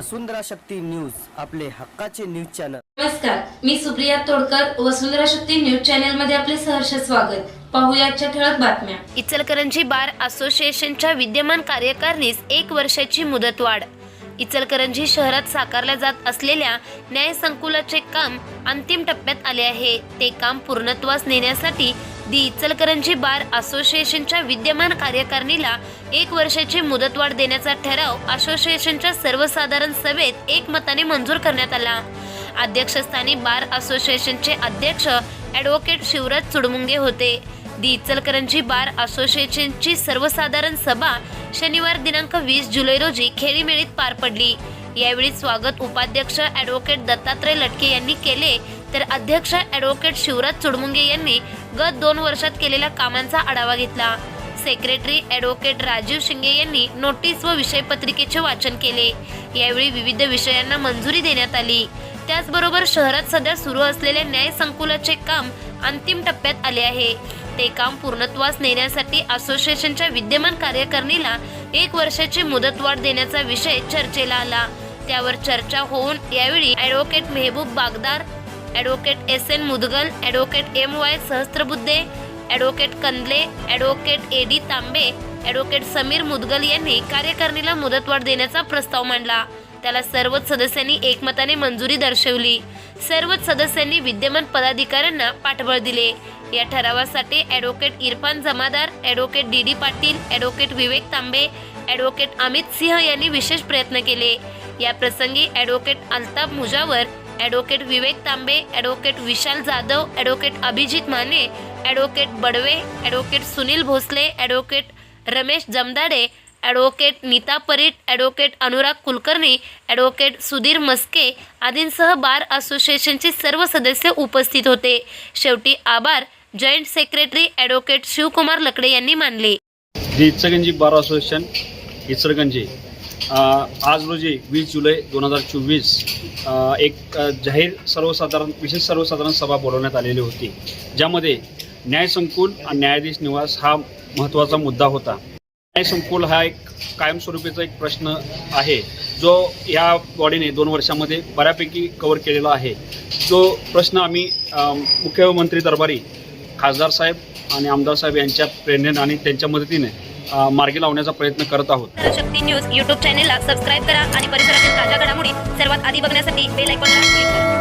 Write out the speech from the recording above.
वसुंधरा Shakti news आपले हक्काचे news channel. नमस्कार मी सुप्रिया तोडकर वसुंधरा शक्ती न्यूज चॅनलमध्ये आपले सहर्ष स्वागत. पाहूया आजच्या ठळक बातम्या. इचलकरंजी बार असोसिएशनच्या विद्यमान कार्यकारिणीस एक वर्षाची मुदतवाढ इचलकरंजी शहरात साकारल्या जात असलेल्या न्याय संकुलाचे काम अंतिम टप्प्यात आले आहे. ते काम पूर्णत्वास नेण्यासाठी दी. इचलकरंजी बार असोसिएशनच्या विद्यमान कार्यकारिणीला एक वर्षाची मुदतवाढ देण्याचा ठराव असोसिएशनच्या सर्वसाधारण सभेत एकमताने मंजूर करण्यात आला. अध्यक्षस्थानी बार असोसिएशनचे अध्यक्ष ॲडव्होकेट शिवराज चुडमुंगे होते. दी. इचलकरंजी बार असोसिएशनची सर्वसाधारण सभा शनिवार दिनांक वीस जुलै रोजी खेळीमेळीत पार पडली. यावेळी स्वागत उपाध्यक्ष ॲडव्होकेट दत्तात्रय लटके यांनी केले. तर अध्यक्ष ॲडव्होकेट शिवराज चुडमुंगे यांनी गत दोन वर्षात केलेल्या कामांचा आढावा घेतला. सेक्रेटरी ॲडव्होकेट राजीव शिंगे यांनी नोटीस व विषयपत्रिकेचे वाचन केले. यावेळी विविध विषयांना मंजुरी देण्यात आली. त्याचबरोबर शहरात सध्या सुरू असलेल्या न्याय संकुलाचे काम अंतिम टप्प्यात आले आहे. ते काम पूर्णत्वास नेण्यासाठी असोसिएशनच्या विद्यमान कार्यकारिणीला एक वर्षाची मुदतवाढ देण्याचा विषय चर्चेला आला. त्यावर चर्चा होऊन यावेळी advocate Mehboob Bagdar advocate S N Mudgal advocate M Y Sahasrabuddhe advocate Kandale advocate A D Tambe advocate Sameer Mudgal यांनी कार्यकारिणीला मुदतवाढ देण्याचा प्रस्ताव मांडला. त्याला सर्वच सदस्यांनी एकमताने मंजुरी दर्शवली. सर्वच सदस्यांनी विद्यमान पदाधिकाऱ्यांना पाठबळ दिले. या ठरावासाठी advocate Irfan Jamadar advocate D D Patil advocate Vivek Tambe advocate Amit Singh यांनी विशेष प्रयत्न केले. या प्रसंगी advocate Altaf Mujawar advocate Vivek Tambe advocate Vishal Jadhav advocate Abhijit Mane advocate Badve advocate Sunil Bhosale advocate Ramesh Jamdade advocate Neeta Parit advocate Anurag Kulkarni advocate Sudhir Maske आदींसह bar असोसिएशनचे सर्व सदस्य उपस्थित होते. शेवटी आभार joint secretary advocate Shivkumar Lakade यांनी मानले. इचलगंजी बार असोसिएशन इचलगंजी आज रोजी वीस जुलै दोन हजार चोवीस एक जाहीर सर्वसाधारण विशेष सर्वसाधारण सभा बोलवण्यात आलेली होती ज्यामध्ये न्यायसंकुल आणि न्यायाधीश निवास हा महत्त्वाचा मुद्दा होता. न्यायसंकुल हा एक कायमस्वरूपीचा एक प्रश्न आहे जो या बॉडीने दोन वर्षामध्ये बऱ्यापैकी कव्हर केलेला आहे. जो प्रश्न आम्ही मुख्यमंत्री दरबारी खासदार साहेब आणि आमदार साहेब यांच्या प्रेरणेने आणि त्यांच्या मदतीने मार्गी लावण्याचा प्रयत्न करत आहोत. शक्ती न्यूज युट्यूब चॅनेलला सबस्क्राईब करा आणि परिसरातील ताज्या घडामोडी सर्वात आधी बघण्यासाठी बेल आयकॉनला क्लिक करा.